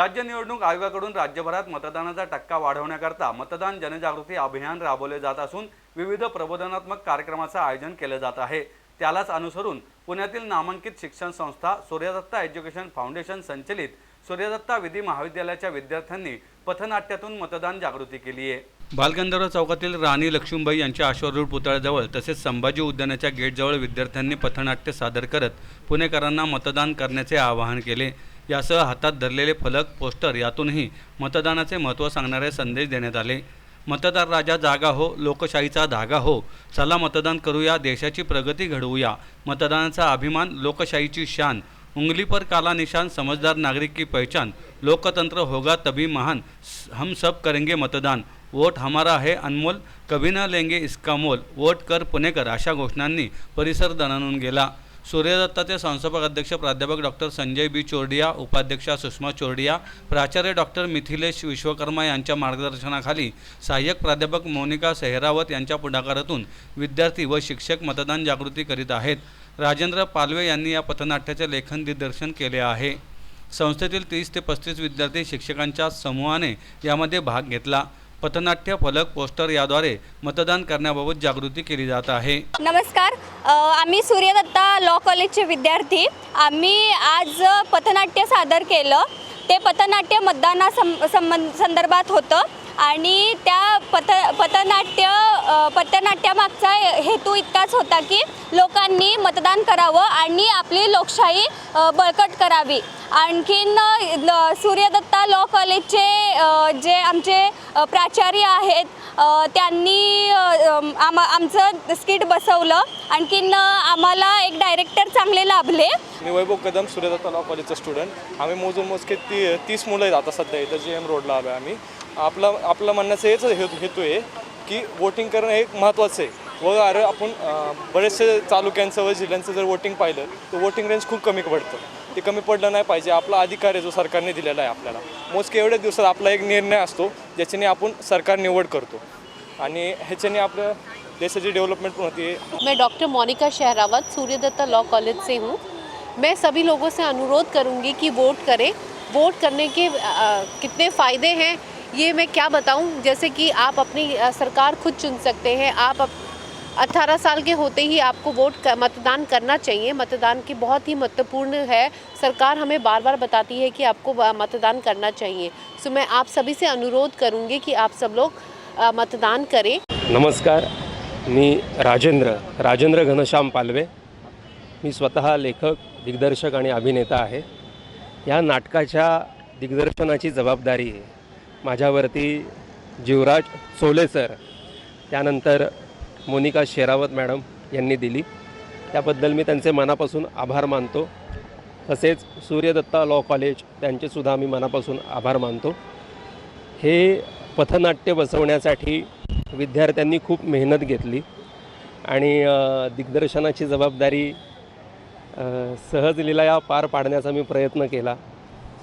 राज्य निवडणूक आयोगाकडून राज्यभरात मतदानाचा टक्का वाढवण्याकरता मतदान जनजागृती अभियान राबवले जात असून विविध प्रबोधनात्मक कार्यक्रमाचं आयोजन केलं जात आहे. त्यालाच अनुसरून पुण्यातील नामांकित शिक्षण संस्था सूर्यदत्ता एज्युकेशन फाउंडेशन संचलित सूर्यदत्ता विधी महाविद्यालयाच्या विद्यार्थ्यांनी पथनाट्यातून मतदान जागृती केली आहे. बालगंधर्व चौकातील राणी लक्ष्मीबाई यांच्या अश्वरूढ पुतळ्याजवळ तसेच संभाजी उद्यानाच्या गेटजवळ विद्यार्थ्यांनी पथनाट्य सादर करत पुणेकरांना मतदान करण्याचे आवाहन केले. यासह हातात धरलेले फलक पोस्टर यातूनही मतदानाचे महत्त्व सांगणारे संदेश देण्यात आले. मतदार राजा जागा हो लोकशाहीचा धागा हो. चला मतदान करूया देशाची प्रगती घडवूया. मतदानाचा अभिमान लोकशाहीची शान. उंगली पर काला निशान समझदार नागरिक की पहचान. लोकतंत्र होगा तभी महान. हम सब करेंगे मतदान. वोट हमारा है अनमोल कभी न लेंगे इसका मोल. वोट कर पुणेकर अशा घोषणांनी परिसर दणानून गेला. सूर्यदत्ताचे संस्थापक अध्यक्ष प्राध्यापक डॉक्टर संजय बी चोरडिया उपाध्यक्षा सुषमा चोरडिया प्राचार्य डॉक्टर मिथिलेश विश्वकर्मा यांच्या मार्गदर्शनाखाली सहाय्यक प्राध्यापक मोनिका सेहरावत यांच्या पुढाकारातून विद्यार्थी व शिक्षक मतदान जागृती करीत आहेत. राजेंद्र पालवे यांनी या पथनाट्याचे लेखन दिग्दर्शन केले आहे. संस्थेतील तीस ते पस्तीस विद्यार्थी शिक्षकांच्या समूहाने यामध्ये भाग घेतला. पथनाट्य फलक पोस्टर याद्वारे मतदान करण्याबाबत जागृती केली जात आहे. नमस्कार. आम्ही सूर्यदत्ता लॉ कॉलेजचे विद्यार्थी. आम्ही आज पथनाट्य सादर केलं. ते पथनाट्य मतदाना सं संबंध संदर्भात होतं. आणि त्या पथ पथनाट्य अ, हेतू इतकाच होता की लोकांनी मतदान करावं आणि आपली लोकशाही बळकट करावी. आणखीन ल- सूर्यदत्ता लॉ कॉलेजचे जे आमचे प्राचार्य आहेत त्यांनी अ, आम आमचं स्किट बसवलं. आणखीन आम्हाला एक डायरेक्टर चांगले लाभले. मी वैभव कदम सूर्यदत्ता लॉ कॉलेजचा स्टुडंट. आम्ही मोजून मोजके ती तीस मुलं आहेत आता सध्या इथं जी एम रोडला आलो आहे आम्ही. आपलं आपलं म्हणण्याचं हेच हेतू आहे की वोटिंग करणं हे महत्त्वाचं आहे. व अरे आपण बरेचसे तालुक्यांचं व जिल्ह्यांचं जर वोटिंग पाहिलं तर वोटिंग रेंज खूप कमी पडतं. ते कमी पडलं नाही पाहिजे. आपला अधिकार आहे जो सरकारने दिलेला आहे आपल्याला. मोजके एवढ्या दिवसात आपला एक निर्णय असतो ज्याच्याने आपण सरकार निवड करतो. आणि ह्याच्याने आपलं देशाची डेव्हलपमेंट पण होती. मैं doctor Monika Sehrawat Suryadatta law college से हूँ. मैं सभी लोगों से अनुरोध करूँगी कि वोट करें. वोट करने के आ, कितने फ़ायदे हैं ये मैं क्या बताऊँ? जैसे कि आप अपनी सरकार खुद चुन सकते हैं। आप अप, 18 साल के होते ही आपको वोट कर, मतदान करना चाहिए। मतदान की बहुत ही महत्त्वपूर्ण है। सरकार हमें बार बार बताती है कि आपको मतदान करना चाहिए। सो मैं आप सभी से अनुरोध करूँगी कि आप सब लोग मतदान करें। नमस्कार मी राजेंद्र राजेंद्र घनश्याम पालवे। मी स्वतः लेखक दिग्दर्शक आणि अभिनेता आहे. या नाटकाच्या दिग्दर्शनाची जबाबदारी माझ्यावरती जीवराज सोले सर त्यानंतर मोनिका शेरावत मॅडम यांनी दिली. त्याबद्दल मी त्यांचे मनापासून आभार मानतो. तसेच सूर्यदत्ता लॉ कॉलेज त्यांचेसुद्धा मी मनापासून आभार मानतो. हे पथनाट्य बसवण्यासाठी विद्यार्थ्यांनी खूप मेहनत घेतली आणि दिग्दर्शनाची जबाबदारी सहज लिलाया पार पाडण्याचा मी प्रयत्न केला.